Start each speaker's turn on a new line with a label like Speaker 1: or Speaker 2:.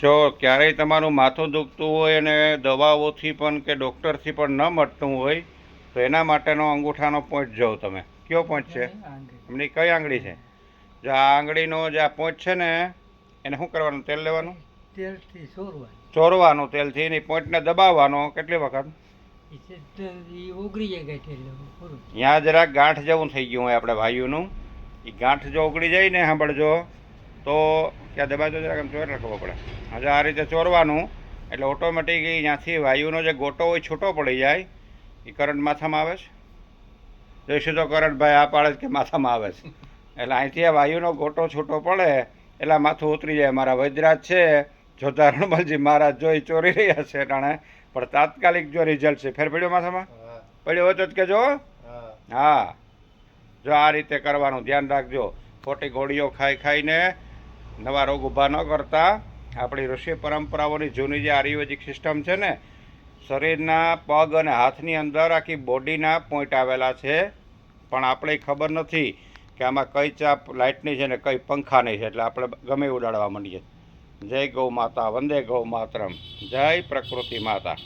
Speaker 1: જો ક્યારેય તમારું માથું દુખતું હોય અને દવાઓથી પણ કે ડૉક્ટરથી પણ ન મટતું હોય તો એના માટેનો અંગૂઠાનો પોઈન્ટ જોવો તમે. કયો પોઈન્ટ છે? એમની કઈ આંગળી છે? જો આ આંગળીનો જે આ પોઈન્ટ છે ને એને શું કરવાનું તેલ લેવાનું?
Speaker 2: તેલથી ચોરવાનું
Speaker 1: ચોરવાનું તેલથી એની પોઈન્ટને દબાવવાનો કેટલી વખત? ત્યાં જરાક ગાંઠ જેવું થઈ ગયું હોય આપણે ભાઈઓનું એ ગાંઠ જો ઉગડી જાય ને સાંભળજો તો ત્યાં દબાવજો જરાક આમ ચોર રાખવો પડે. હવે આ રીતે ચોરવાનું એટલે ઓટોમેટિક ત્યાંથી વાયુનો જે ગોટો હોય છૂટો પડી જાય એ કરંટ માથામાં આવે છે. જોઈશું તો કરંટ ભાઈ આ પાડે કે માથામાં આવે છે. એટલે અહીંથી આ વાયુનો ગોટો છૂટો પડે એટલે માથું ઉતરી જાય. મારા વૈદરાજ છે જોતા રણમલજી મહારાજ જોઈ ચોરી રહ્યા છે ટાણે પણ તાત્કાલિક જો રિઝલ્ટ છે. ફેર પડ્યો માથામાં? પડ્યો હોય તો જ કહેજો. હા. જો આ રીતે કરવાનું ધ્યાન રાખજો. ખોટી ગોળીઓ ખાઈ ખાઈને નવા રોગ ઊભા ન કરતા. આપણી ઋષિ પરંપરાઓની જૂની જે આયુર્વેદિક સિસ્ટમ છે ને, શરીરના પગ અને હાથની અંદર આખી બોડીના પોઈન્ટ આવેલા છે. પણ આપણે ખબર નથી કે આમાં કઈ ચાપ લાઇટની છે ને કઈ પંખાની છે. એટલે આપણે ગમે ઉડાડવા માંડીએ. જય ગૌ માતા, વંદે ગૌ માતરમ. જય પ્રકૃતિ માતા.